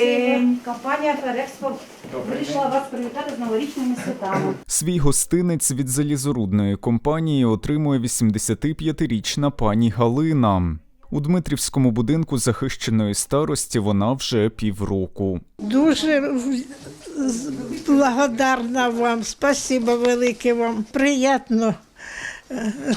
день. Компанія Ферекспо вирішила вас привітати з новорічними святами. Свій гостинець від залізорудної компанії отримує 85-річна пані Галина. У Дмитрівському будинку захищеної старості вона вже півроку. Дуже благодарна вам, спасибо велике вам. Приємно,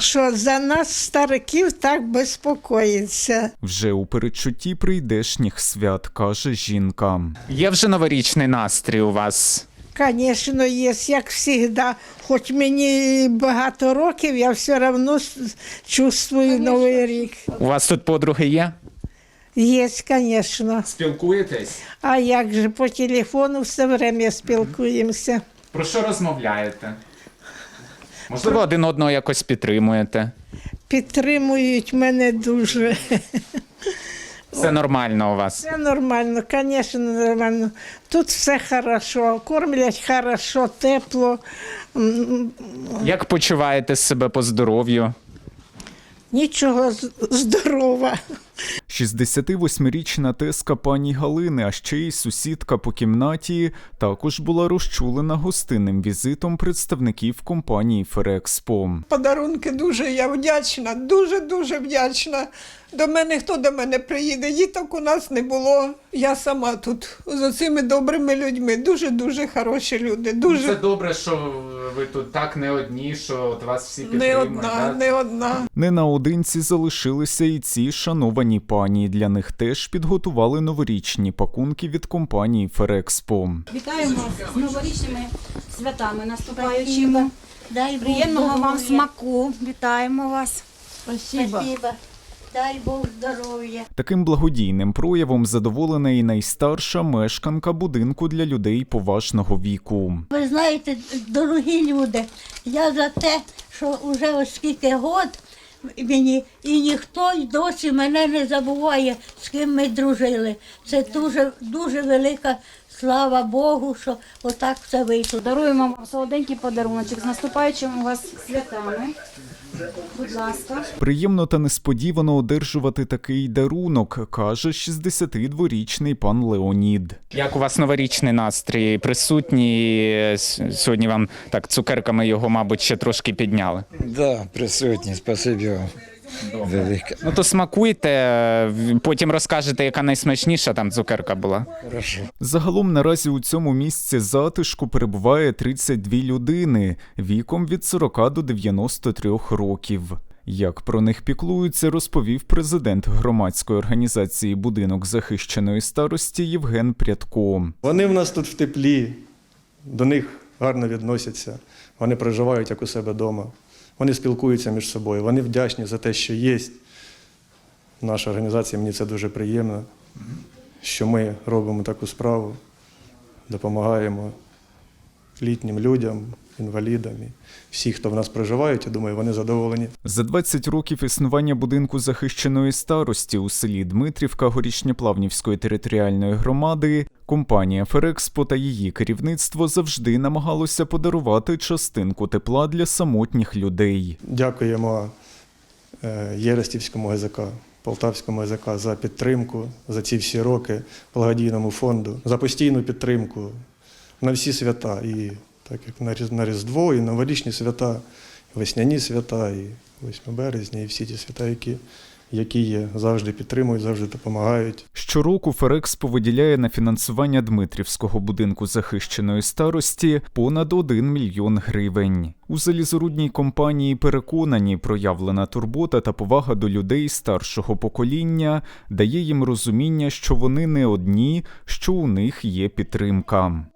що за нас, стариків, так безпокоїться. Вже у передчутті прийдешніх свят, каже жінка. Є вже новорічний настрій у вас. Звісно, є, як завжди. Хоч мені багато років, я все одно чувствую Новий рік. У вас тут подруги є? Є, звісно. Спілкуєтесь? А як же по телефону все время спілкуємося. Про що розмовляєте? Можливо, один одного якось підтримуєте. Підтримують мене дуже. Все нормально у вас. Все нормально, звісно, нормально. Тут все хорошо, кормлять хорошо, тепло. Як почуваєте себе по здоров'ю? Нічого з- здорова. 68-річна теска пані Галини, а ще й сусідка по кімнаті, також була розчулена гостинним візитом представників компанії Ферекспо. подарунки дуже я вдячна, дуже дуже вдячна. До мене хто до мене приїде? Діток у нас не було. Я сама тут з цими добрими людьми. Дуже дуже хороші люди. Дуже добре, що ви тут так не одні, що от вас всі не одна, не одна. Не наодинці залишилися і ці шановані пані. Для них теж підготували новорічні пакунки від компанії Ферекспо. Вітаємо вас з новорічними святами наступаючими. Дай Приємного вам смаку. Вітаємо вас. Спасибо. Спасибо. Дай Бог здоров'я. Таким благодійним проявом задоволена і найстарша мешканка будинку для людей поважного віку. Ви знаєте, дорогі люди, я за те, що вже ось скільки год мені, і ніхто й досі мене не забуває, з ким ми дружили. Це дуже, дуже велика слава Богу, що отак все вийшло. Даруємо вам солоденький подаруночок з наступаючими вас святами. Будь ласка. Приємно та несподівано одержувати такий дарунок, каже 62-річний пан Леонід. Як у вас новорічний настрій? Присутні сьогодні вам так цукерками його, мабуть, ще трошки підняли. Да, присутні, спасибі вам. Велике. Ну то смакуйте, потім розкажете, яка найсмачніша там цукерка була. Хорошо. Загалом наразі у цьому місці затишку перебуває 32 людини віком від 40 до 93 років. Як про них піклуються, розповів президент громадської організації Будинок захищеної старості Євген Прядко. Вони в нас тут в теплі, до них гарно відносяться, вони проживають як у себе вдома, вони спілкуються між собою, вони вдячні за те, що є. Наша організація, мені це дуже приємно, що ми робимо таку справу, допомагаємо літнім людям, інвалідам. І всі, хто в нас проживають, я думаю, вони задоволені. За 20 років існування будинку захищеної старості у селі Дмитрівка Горішньоплавнівської територіальної громади компанія Ферекспо та її керівництво завжди намагалося подарувати частинку тепла для самотніх людей. Дякуємо е, Єрестівському ГЗК, Полтавському ГЗК за підтримку за ці всі роки благодійному фонду, за постійну підтримку на всі свята. І так як на Різдво, і новорічні свята, і весняні свята, і 8 березня, і всі ті свята, які, які є, завжди підтримують, завжди допомагають. Щороку Ферекспо виділяє на фінансування Дмитрівського будинку захищеної старості понад 1 мільйон гривень. У залізорудній компанії переконані, проявлена турбота та повага до людей старшого покоління дає їм розуміння, що вони не одні, що у них є підтримка.